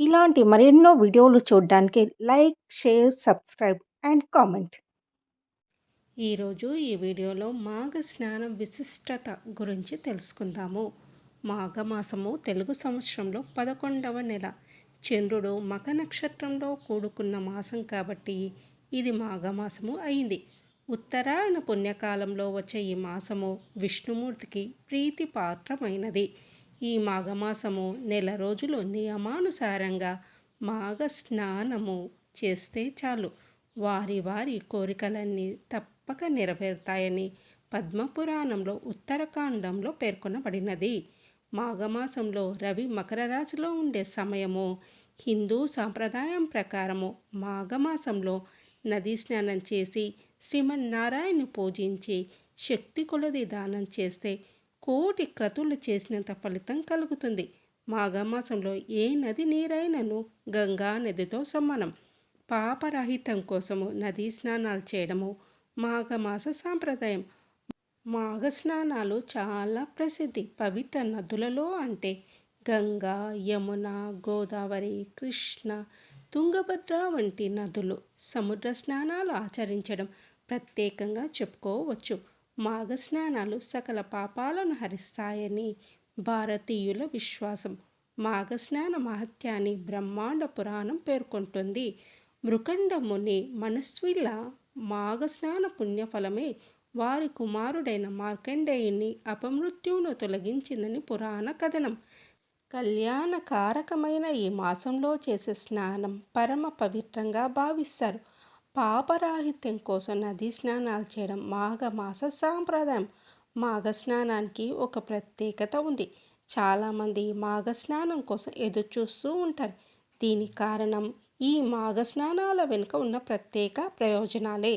ఇలాంటి మరెన్నో వీడియోలు చూడడానికి like, share, subscribe and comment. ఈరోజు ఈ వీడియోలో మాఘ స్నానం విశిష్టత గురించి తెలుసుకుందాము. మాఘమాసము తెలుగు సంవత్సరంలో పదకొండవ నెల. చంద్రుడు మఖ నక్షత్రంలో కూడుకున్న మాసం కాబట్టి ఇది మాఘమాసము అయింది. ఉత్తరాయణ పుణ్యకాలంలో వచ్చే ఈ మాసము విష్ణుమూర్తికి ప్రీతిపాత్రమైనది. ఈ మాఘమాసము నెల రోజులు నియమానుసారంగా మాఘ స్నానము చేస్తే చాలు వారి వారి కోరికలన్నీ తప్పక నెరవేరుతాయని పద్మపురాణంలో ఉత్తరకాండంలో పేర్కొనబడినది. మాఘమాసంలో రవి మకర రాశిలో ఉండే సమయము హిందూ సాంప్రదాయం ప్రకారము మాఘమాసంలో నదీ స్నానం చేసి శ్రీమన్నారాయణ పూజించి శక్తి కొలది దానం చేస్తే కోటి క్రతువులు చేసినంత ఫలితం కలుగుతుంది. మాఘమాసంలో ఏ నది నీరైనను గంగా నదితో సమానం. పాపరహితం కోసము నదీ స్నానాలు చేయడము మాఘమాస సాంప్రదాయం. మాఘ స్నానాలు చాలా ప్రసిద్ధి. పవిత్ర నదులలో అంటే గంగా, యమున, గోదావరి, కృష్ణ, తుంగభద్ర వంటి నదులు. సముద్ర స్నానాలు ఆచరించడం ప్రత్యేకంగా చెప్పుకోవచ్చు. మాఘ స్నానాలు సకల పాపాలను హరిస్తాయని భారతీయుల విశ్వాసం. మాఘ స్నాన మహత్యాన్ని బ్రహ్మాండ పురాణం పేర్కొంటుంది. మృకండ ముని మనస్విల పుణ్యఫలమే వారి కుమారుడైన మార్కండేయుని అపమృత్యువును తొలగించిందని పురాణ కథనం. కళ్యాణకారకమైన ఈ మాసంలో చేసే స్నానం పరమ పవిత్రంగా భావిస్తారు. పాపరాహిత్యం కోసం నదీ స్నానాలు చేయడం మాఘమాస సాంప్రదాయం. మాఘ స్నానానికి ఒక ప్రత్యేకత ఉంది. చాలామంది మాఘ స్నానం కోసం ఎదురుచూస్తూ ఉంటారు. దీని కారణం ఈ మాఘ స్నానాల వెనుక ఉన్న ప్రత్యేక ప్రయోజనాలే.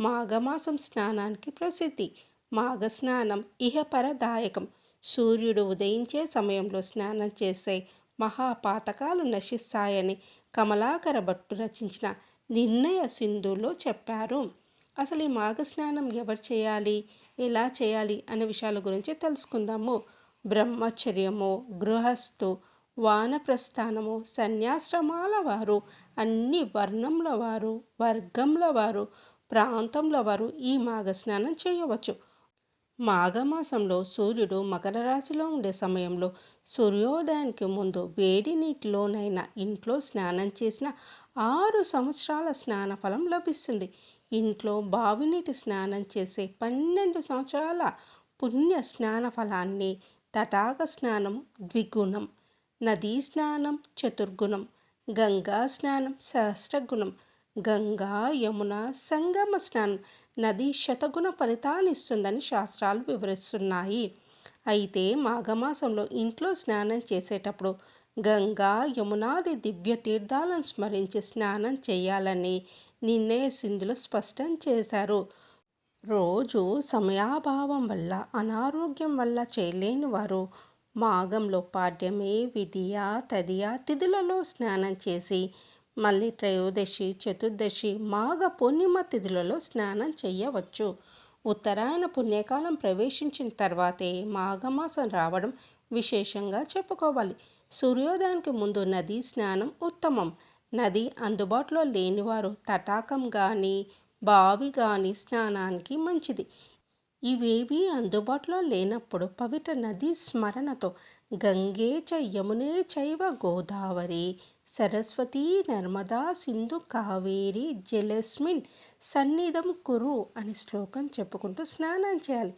మాఘమాసం స్నానానికి ప్రసిద్ధి. మాఘ స్నానం ఇహపరదాయకం. సూర్యుడు ఉదయించే సమయంలో స్నానం చేస్తే మహాపాతకాలు నశిస్తాయని కమలాకర భట్టు రచించిన నిర్ణయ సింధులో చెప్పారు. అసలు ఈ మాఘస్నానం ఎవరు చేయాలి, ఎలా చేయాలి అనే విషయాల గురించి తెలుసుకుందాము. బ్రహ్మచర్యము, గృహస్థు, వానప్రస్థానము, సన్యాశ్రమాల వారు, అన్ని వర్ణంల వారు, వర్గంల వారు, ప్రాంతముల వారు ఈ మాఘస్నానం చేయవచ్చు. మాఘమాసంలో సూర్యుడు మకర రాశిలో ఉండే సమయంలో సూర్యోదయానికి ముందు వేడి నీటిలోనైనా ఇంట్లో స్నానం చేసిన ఆరు సంవత్సరాల స్నాన ఫలం లభిస్తుంది. ఇంట్లో బావినీటి స్నానం చేసే పన్నెండు సంవత్సరాల పుణ్య స్నాన ఫలాన్ని, తటాక స్నానం ద్విగుణం, నదీ స్నానం చతుర్గుణం, గంగా స్నానం సహస్రగుణం, గంగా యమున సంగమ స్నానం నది శతగుణ ఫలితాలిస్తుందని శాస్త్రాలు వివరిస్తున్నాయి. అయితే మాఘమాసంలో ఇంట్లో స్నానం చేసేటప్పుడు గంగా, యమునాది దివ్య తీర్థాలను స్మరించి స్నానం చేయాలని నిర్ణయ సింధులో స్పష్టం చేశారు. రోజు సమయాభావం వల్ల, అనారోగ్యం వల్ల చేయలేని వారు మాఘంలో పాడ్యమే విదియ, తదియ తిథులలో స్నానం చేసి మళ్ళీ త్రయోదశి, చతుర్దశి, మాఘ పూర్ణిమ తిథులలో స్నానం చేయవచ్చు. ఉత్తరాయణ పుణ్యకాలం ప్రవేశించిన తర్వాతే మాఘమాసం రావడం విశేషంగా చెప్పుకోవాలి. సూర్యోదయానికి ముందు నది స్నానం ఉత్తమం. నది అందుబాటులో లేనివారు తటాకం కానీ బావి కానీ స్నానానికి మంచిది. ఇవేవీ అందుబాటులో లేనప్పుడు పవిత్ర నది స్మరణతో గంగే చ యమునే చైవ గోదావరి సరస్వతీ నర్మదా సింధు కావేరి జలస్మిన్ సన్నిధం కురు అనే శ్లోకం చెప్పుకుంటూ స్నానం చేయాలి.